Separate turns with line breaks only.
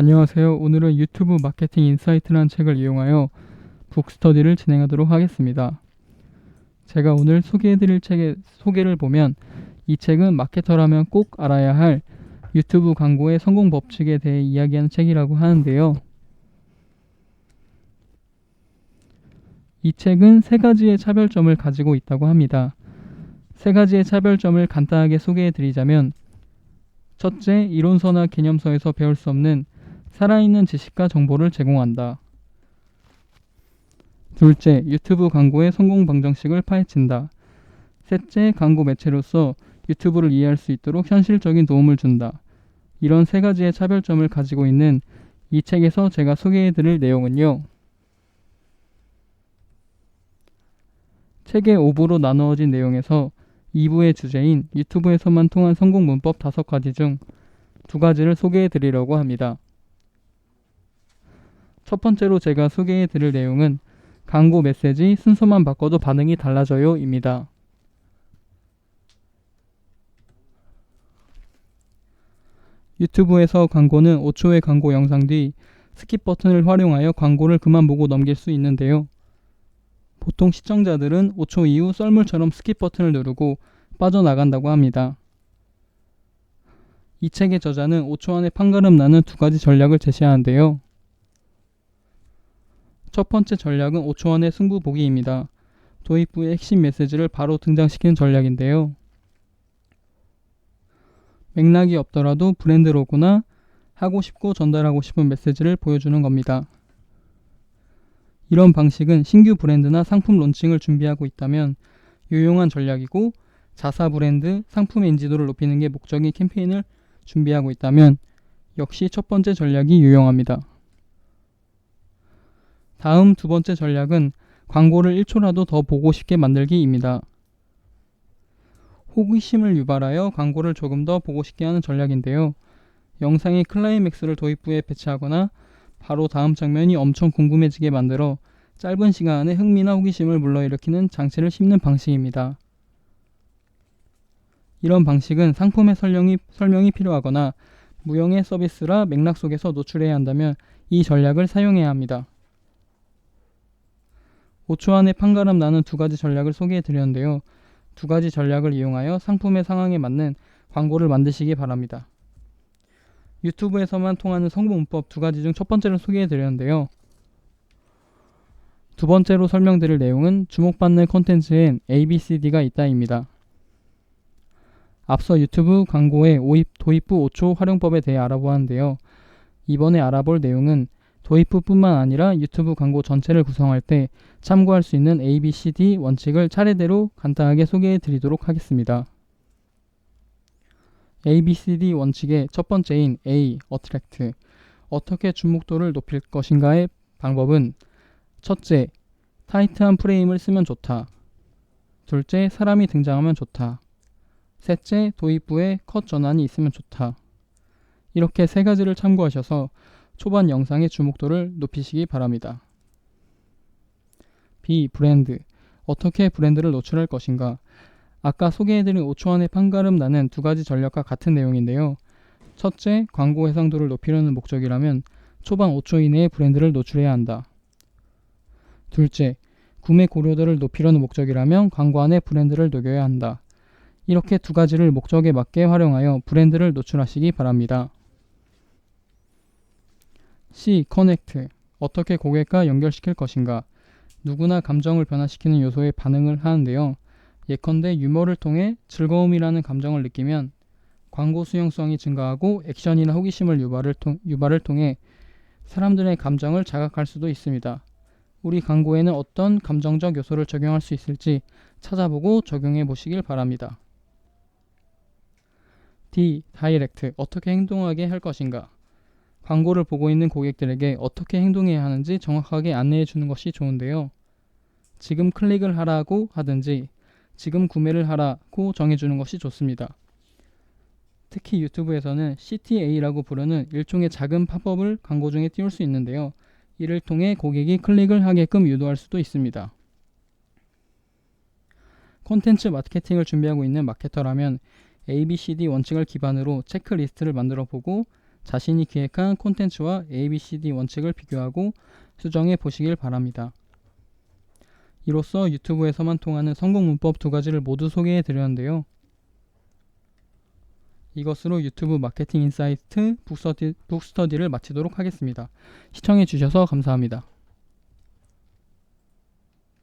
안녕하세요. 오늘은 유튜브 마케팅 인사이트라는 책을 이용하여 북스터디를 진행하도록 하겠습니다. 제가 오늘 소개해드릴 책의 소개를 보면 이 책은 마케터라면 꼭 알아야 할 유튜브 광고의 성공 법칙에 대해 이야기하는 책이라고 하는데요. 이 책은 세 가지의 차별점을 가지고 있다고 합니다. 세 가지의 차별점을 간단하게 소개해 드리자면 첫째, 이론서나 개념서에서 배울 수 없는 살아있는 지식과 정보를 제공한다. 둘째, 유튜브 광고의 성공 방정식을 파헤친다. 셋째, 광고 매체로서 유튜브를 이해할 수 있도록 현실적인 도움을 준다. 이런 세 가지의 차별점을 가지고 있는 이 책에서 제가 소개해 드릴 내용은요. 책의 5부로 나누어진 내용에서 2부의 주제인 유튜브에서만 통한 성공 문법 5가지 중 두 가지를 소개해 드리려고 합니다. 첫 번째로 제가 소개해 드릴 내용은 광고 메시지 순서만 바꿔도 반응이 달라져요 입니다. 유튜브에서 광고는 5초의 광고 영상 뒤 스킵 버튼을 활용하여 광고를 그만 보고 넘길 수 있는데요. 보통 시청자들은 5초 이후 썰물처럼 스킵 버튼을 누르고 빠져나간다고 합니다. 이 책의 저자는 5초 안에 판가름 나는 두 가지 전략을 제시하는데요. 첫 번째 전략은 5초 안에 승부 보기입니다. 도입부의 핵심 메시지를 바로 등장시키는 전략인데요. 맥락이 없더라도 브랜드 로고나 하고 싶고 전달하고 싶은 메시지를 보여주는 겁니다. 이런 방식은 신규 브랜드나 상품 론칭을 준비하고 있다면 유용한 전략이고 자사 브랜드 상품의 인지도를 높이는 게 목적인 캠페인을 준비하고 있다면 역시 첫 번째 전략이 유용합니다. 다음 두 번째 전략은 광고를 1초라도 더 보고 싶게 만들기입니다. 호기심을 유발하여 광고를 조금 더 보고 싶게 하는 전략인데요. 영상의 클라이맥스를 도입 부에 배치하거나 바로 다음 장면이 엄청 궁금해지게 만들어 짧은 시간 안에 흥미나 호기심을 불러일으키는 장치를 심는 방식입니다. 이런 방식은 상품의 설명이, 설명이 필요하거나 무형의 서비스라 맥락 속에서 노출해야 한다면 이 전략을 사용해야 합니다. 5초 안에 판가름 나는 두 가지 전략을 소개해 드렸는데요. 두 가지 전략을 이용하여 상품의 상황에 맞는 광고를 만드시기 바랍니다. 유튜브에서만 통하는 성공 문법 두 가지 중 첫 번째를 소개해 드렸는데요. 두 번째로 설명드릴 내용은 주목받는 콘텐츠엔 ABCD가 있다입니다. 앞서 유튜브 광고의 도입부 5초 활용법에 대해 알아보았는데요. 이번에 알아볼 내용은 도입부뿐만 아니라 유튜브 광고 전체를 구성할 때 참고할 수 있는 ABCD 원칙을 차례대로 간단하게 소개해 드리도록 하겠습니다. ABCD 원칙의 첫 번째인 A, Attract. 어떻게 주목도를 높일 것인가의 방법은 첫째, 타이트한 프레임을 쓰면 좋다. 둘째, 사람이 등장하면 좋다. 셋째, 도입부에 컷 전환이 있으면 좋다. 이렇게 세 가지를 참고하셔서 초반 영상의 주목도를 높이시기 바랍니다. B. 브랜드. 어떻게 브랜드를 노출할 것인가? 아까 소개해드린 5초 안에 판가름 나는 두 가지 전략과 같은 내용인데요. 첫째, 광고 해상도를 높이려는 목적이라면 초반 5초 이내에 브랜드를 노출해야 한다. 둘째, 구매 고려도를 높이려는 목적이라면 광고 안에 브랜드를 녹여야 한다. 이렇게 두 가지를 목적에 맞게 활용하여 브랜드를 노출하시기 바랍니다. C. 커넥트. 어떻게 고객과 연결시킬 것인가? 누구나 감정을 변화시키는 요소에 반응을 하는데요. 예컨대 유머를 통해 즐거움이라는 감정을 느끼면 광고 수용성이 증가하고 액션이나 호기심을 유발을, 통, 유발을 통해 사람들의 감정을 자극할 수도 있습니다. 우리 광고에는 어떤 감정적 요소를 적용할 수 있을지 찾아보고 적용해 보시길 바랍니다. D. 다이렉트. 어떻게 행동하게 할 것인가? 광고를 보고 있는 고객들에게 어떻게 행동해야 하는지 정확하게 안내해 주는 것이 좋은데요. 지금 클릭을 하라고 하든지 지금 구매를 하라고 정해주는 것이 좋습니다. 특히 유튜브에서는 CTA라고 부르는 일종의 작은 팝업을 광고 중에 띄울 수 있는데요. 이를 통해 고객이 클릭을 하게끔 유도할 수도 있습니다. 콘텐츠 마케팅을 준비하고 있는 마케터라면 ABCD 원칙을 기반으로 체크리스트를 만들어 보고 자신이 기획한 콘텐츠와 ABCD 원칙을 비교하고 수정해 보시길 바랍니다. 이로써 유튜브에서만 통하는 성공 문법 두 가지를 모두 소개해 드렸는데요. 이것으로 유튜브 마케팅 인사이트 북스터디, 북스터디를 마치도록 하겠습니다. 시청해 주셔서 감사합니다.